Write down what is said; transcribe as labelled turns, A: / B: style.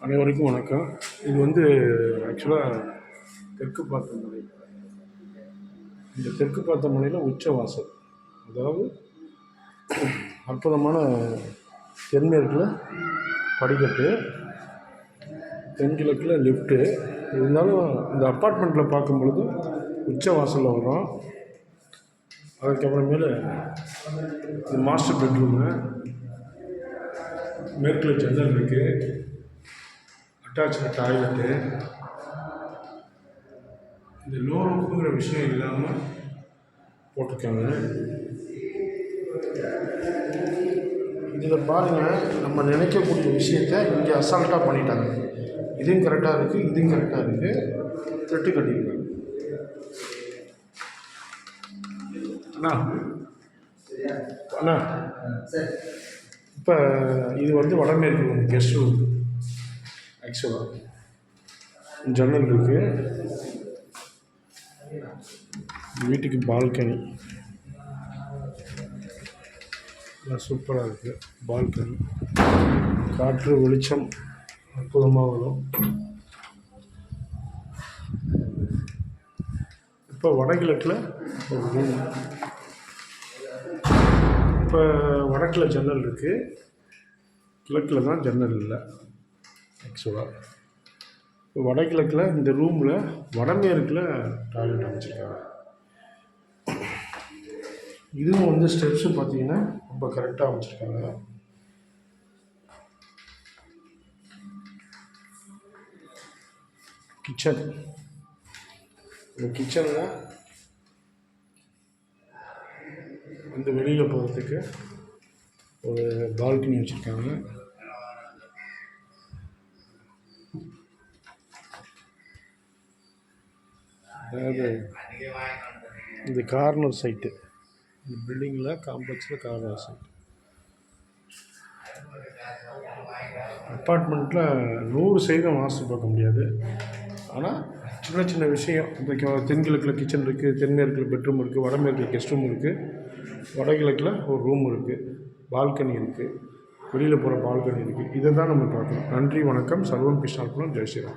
A: அனைவருக்கும் வணக்கம். இது வந்து ஆக்சுவலாக தெற்கு பார்த்த மலை. இந்த தெற்கு பார்த்த மலையில் உச்சவாசல். அதாவது அற்புதமான தென்மேற்கில் படிக்கட்டு தென்கிழக்கில் லிஃப்ட்டு இருந்தாலும் இந்த அப்பார்ட்மெண்ட்டில் பார்க்கும் பொழுது உச்சவாசலில் வரும் அதுக்கப்புறமேலு இது மாஸ்டர் பெட்ரூமு மேற்கில் ஜன்னல் இருக்குது அட்டாச்சு டாய்லெட்டு இந்த லோ ரூஃபுங்கிற விஷயம் இல்லாமல் போட்டிருக்காங்க. இதில் பாருங்கள் நம்ம நினைக்கக்கூடிய விஷயத்த இங்கே அசால்ட்டாக பண்ணிட்டாங்க. இதுவும் கரெக்டாக இருக்குது இதுவும் கரெக்டாக இருக்குது திட்டு கட்டியிருக்காங்க அண்ணா. அண்ணா. இப்போ இது வந்து வடமேற்கு கெஸ்ட் ரூம் ஆக்சுவலாக ஜன்னல் இருக்குது வீட்டுக்கு பால்கனி. சூப்பராக இருக்குது பால்கனி. காற்று வெளிச்சம் அற்புதமாக வரும். இப்போ வடகிழக்கில் ஒரு ரூம் இப்போ வடக்கில் ஜன்னல் இருக்குது கிழக்கில் தான் ஜன்னல் இல்லை. ஆக்சுவலாக இப்போ வடகிழக்கில் இந்த ரூமில் வடமேற்கில் டாய்லெட் அமைச்சிருக்காங்க. இதுவும் வந்து ஸ்டெப்ஸு பார்த்தீங்கன்னா ரொம்ப கரெக்டாக அமைச்சிருக்காங்க. கிச்சன் இந்த கிச்சனில் வந்து வெளியில் போகிறதுக்கு ஒரு பால்கனி வச்சுருக்காங்க. அதாவது இது கார்னர் சைட்டு. இந்த பில்டிங்கில் காம்ப்ளெக்ஸில் கார்னர் சைட்டு. அப்பார்ட்மெண்ட்டில் நூறு சதவீதம் வாஸ்து பார்க்க முடியாது. ஆனால் சின்ன சின்ன விஷயம். இந்த தென்கிழக்கில் கிச்சன் இருக்குது தென்மேற்கில் பெட்ரூம் இருக்குது வடமேற்கில் கெஸ்ட் ரூம் இருக்குது வடகிழக்கில் ஒரு ரூம் இருக்குது பால்கனி இருக்குது வெளியில் போகிற பால்கனி இருக்குது இதை தான் நம்ம பார்க்கணும். நன்றி வணக்கம். சர்வம் கிருஷ்ணாக்குளம் ஜெய் ஸ்ரீராம்.